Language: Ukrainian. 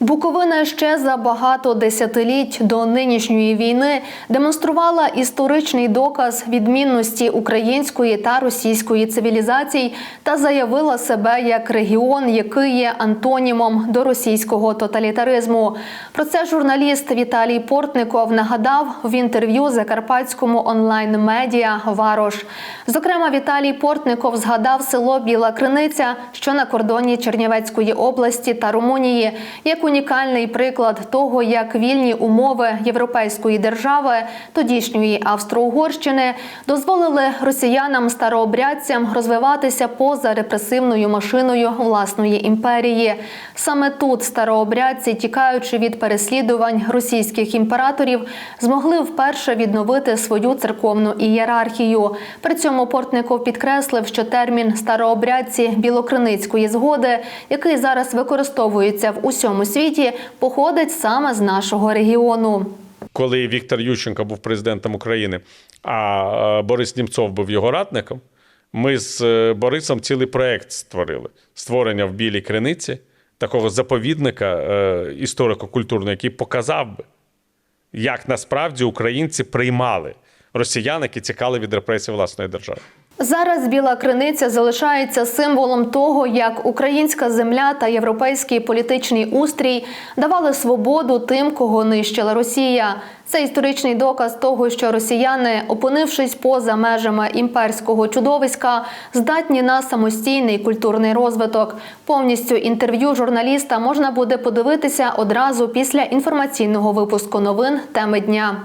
Буковина ще за багато десятиліть до нинішньої війни демонструвала історичний доказ відмінності української та російської цивілізацій та заявила себе як регіон, який є антонімом до російського тоталітаризму. Про це журналіст Віталій Портников нагадав в інтерв'ю закарпатському онлайн-медіа Варош. Зокрема, Віталій Портников згадав село Біла Криниця, що на кордоні Чернівецької області та Румунії, як унікальний приклад того, як вільні умови європейської держави, тодішньої Австро-Угорщини, дозволили росіянам старообрядцям розвиватися поза репресивною машиною власної імперії. Саме тут старообрядці, тікаючи від переслідувань російських імператорів, змогли вперше відновити свою церковну ієрархію. При цьому Портников підкреслив, що термін старообрядці білокриницької згоди, який зараз використовується в усьому світі, походить саме з нашого регіону. коли Віктор Ющенко був президентом України, а е, Борис Німцов був його радником, ми з е, Борисом цілий проект створили: створення в Білій Криниці такого заповідника е, історико-культурного, який показав би, як насправді українці приймали росіян, які тікали від репресій власної держави. Зараз біла криниця залишається символом того, як українська земля та європейський політичний устрій давали свободу тим, кого нищила Росія. Це історичний доказ того, що росіяни, опинившись поза межами імперського чудовиська, здатні на самостійний культурний розвиток. Повністю інтерв'ю журналіста можна буде подивитися одразу після інформаційного випуску новин теми дня.